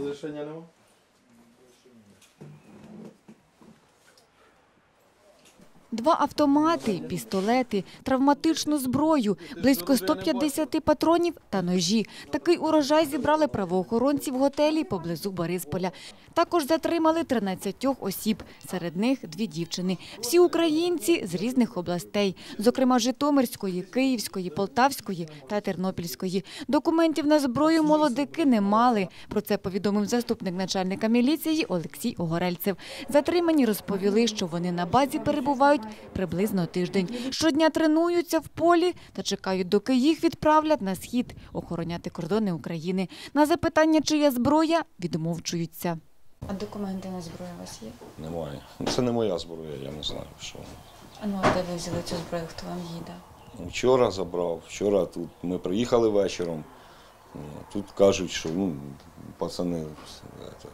Розрішення нема? Два автомати, пістолети, травматичну зброю, близько 150 патронів та ножі. Такий урожай зібрали правоохоронці в готелі поблизу Борисполя. Також затримали 13 осіб, серед них дві дівчини. Всі українці з різних областей, зокрема Житомирської, Київської, Полтавської та Тернопільської. Документів на зброю молодики не мали. Про це повідомив заступник начальника міліції Олексій Огорельцев. Затримані розповіли, що вони на базі перебувають приблизно тиждень. Щодня тренуються в полі та чекають, доки їх відправлять на схід охороняти кордони України. На запитання, чи є зброя, відмовчуються. А документи на зброю у вас є? Немає. Це не моя зброя, я не знаю, що. А ну а де ви взяли цю зброю? Хто вам її дав? Вчора забрав, вчора тут ми приїхали вечором. Тут кажуть, що ну, пацани це,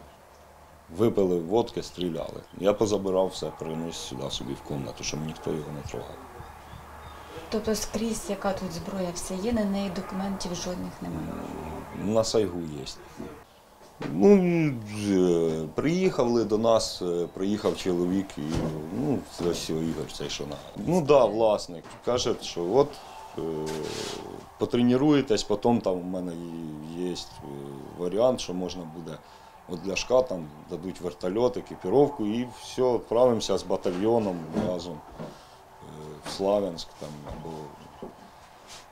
випили водки, стріляли. Я позабирав все, приніс сюди собі в кімнату, щоб ніхто його не трогав. Тобто скрізь, яка тут зброя, все є, на неї документів жодних немає. На сайгу є. Ну, е, приїхали до нас, е, приїхав чоловік і ну, ось Ігор цей що на. Ну так, да, власник. Каже, що от е, потренуєтесь, потім там у мене є варіант, що можна буде от Ляшка там дадуть вертольот, екіпіровку і все, відправимося з батальйоном разом е, в Славянськ там або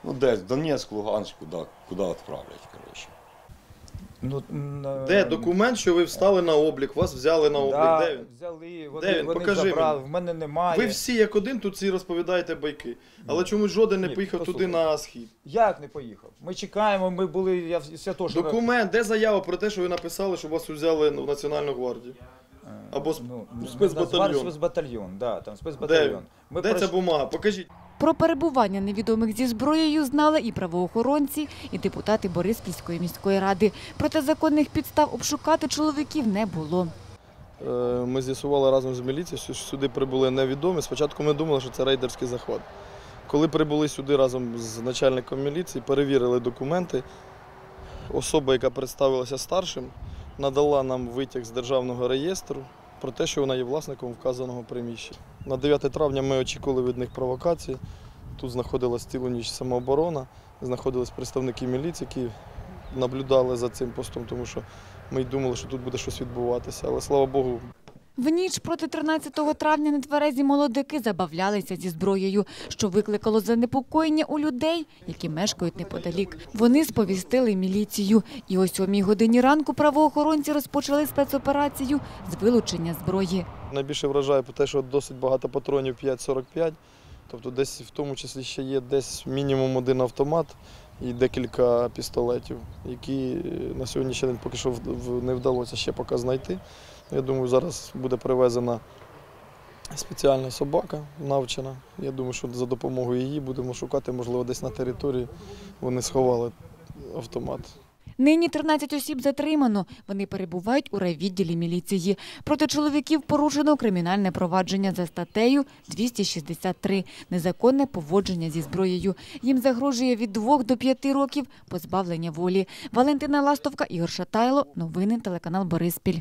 ну, десь Донецьк, Луганськ, куди, куди відправлять, коротше. Ну, Де документ, що ви встали на облік, вас взяли на облік? Да, Де він? Взяли, вони, Де він? вони Покажи забрали, мені. в мене немає. Ви всі як один тут всі розповідаєте байки. Але чомусь жоден не Ні, поїхав туди послухай. на схід. Як не поїхав? Ми чекаємо, ми були, я свято, що... Документ, де заява про те, що ви написали, що вас взяли в Національну гвардію? Або ну, спецбатальйон. Спецбатальйон, да, там спецбатальйон. Ми Де ця бумага? Покажіть. Про перебування невідомих зі зброєю знали і правоохоронці, і депутати Бориспільської міської ради. Проте законних підстав обшукати чоловіків не було. Е, Ми з'ясували разом з міліцією, що сюди прибули невідомі. Спочатку ми думали, що це рейдерський захват. Коли прибули сюди разом з начальником міліції, перевірили документи. Особа, яка представилася старшим, надала нам витяг з державного реєстру про те, що вона є власником вказаного приміщення. На 9 травня ми очікували від них провокації. Тут знаходилась цілу ніч самооборона, знаходились представники міліції, які наблюдали за цим постом, тому що ми й думали, що тут буде щось відбуватися. Але слава Богу, В ніч проти 13 травня нетверезі молодики забавлялися зі зброєю, що викликало занепокоєння у людей, які мешкають неподалік. Вони сповістили міліцію. І о сьомій годині ранку правоохоронці розпочали спецоперацію з вилучення зброї. найбільше вражає по те, що досить багато патронів 5,45. Тобто десь в тому числі ще є десь мінімум один автомат і декілька пістолетів, які на сьогоднішній день поки що не вдалося ще поки знайти. Я думаю, зараз буде привезена спеціальна собака навчена. Я думаю, що за допомогою її будемо шукати, можливо, десь на території вони сховали автомат. Нині 13 осіб затримано. Вони перебувають у райвідділі міліції. Проти чоловіків порушено кримінальне провадження за статтею 263 – незаконне поводження зі зброєю. Їм загрожує від 2 до 5 років позбавлення волі. Валентина Ластовка, Ігор Шатайло. Новини телеканал Бориспіль.